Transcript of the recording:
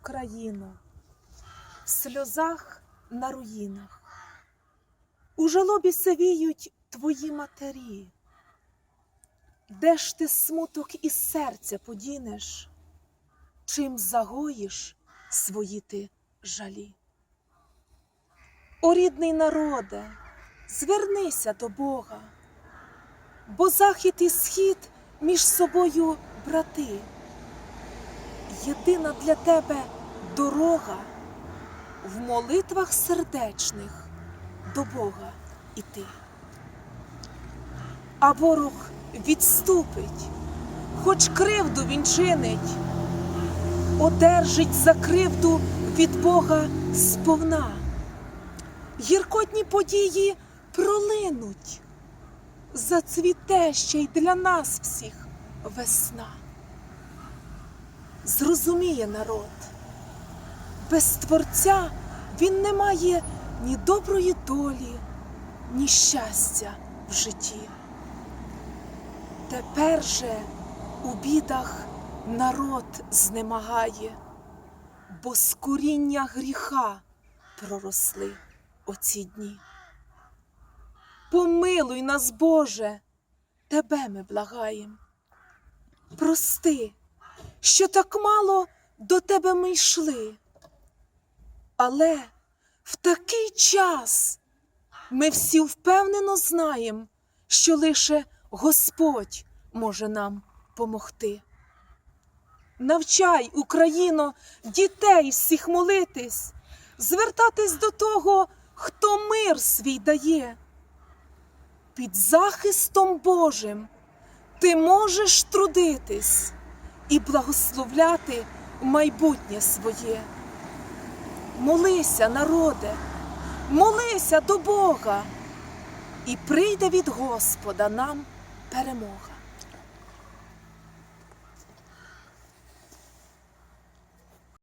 Україно, в сльозах на руїнах, у жалобі сивіють твої матері. Де ж ти смуток із серця подінеш, чим загоїш свої ти жалі? О рідний народе, звернися до Бога, бо захід і схід між собою брати. Єдина для тебе дорога в молитвах сердечних до Бога іти. А ворог відступить, хоч кривду він чинить, одержить за кривду від Бога сповна. Гіркотні події пролинуть, зацвіте ще й для нас всіх весна. Зрозуміє народ, без творця він не має ні доброї долі, ні щастя в житті. Тепер же у бідах народ знемагає, бо з коріння гріха проросли оці дні. Помилуй нас, Боже, тебе ми благаєм. Прости, що так мало до тебе ми йшли. Але в такий час ми всі впевнено знаємо, що лише Господь може нам помогти. Навчай, Україно, дітей всіх молитись, звертатись до того, хто мир свій дає. Під захистом Божим ти можеш трудитись і благословляти майбутнє своє. Молися, народе, молися до Бога, і прийде від Господа нам перемога.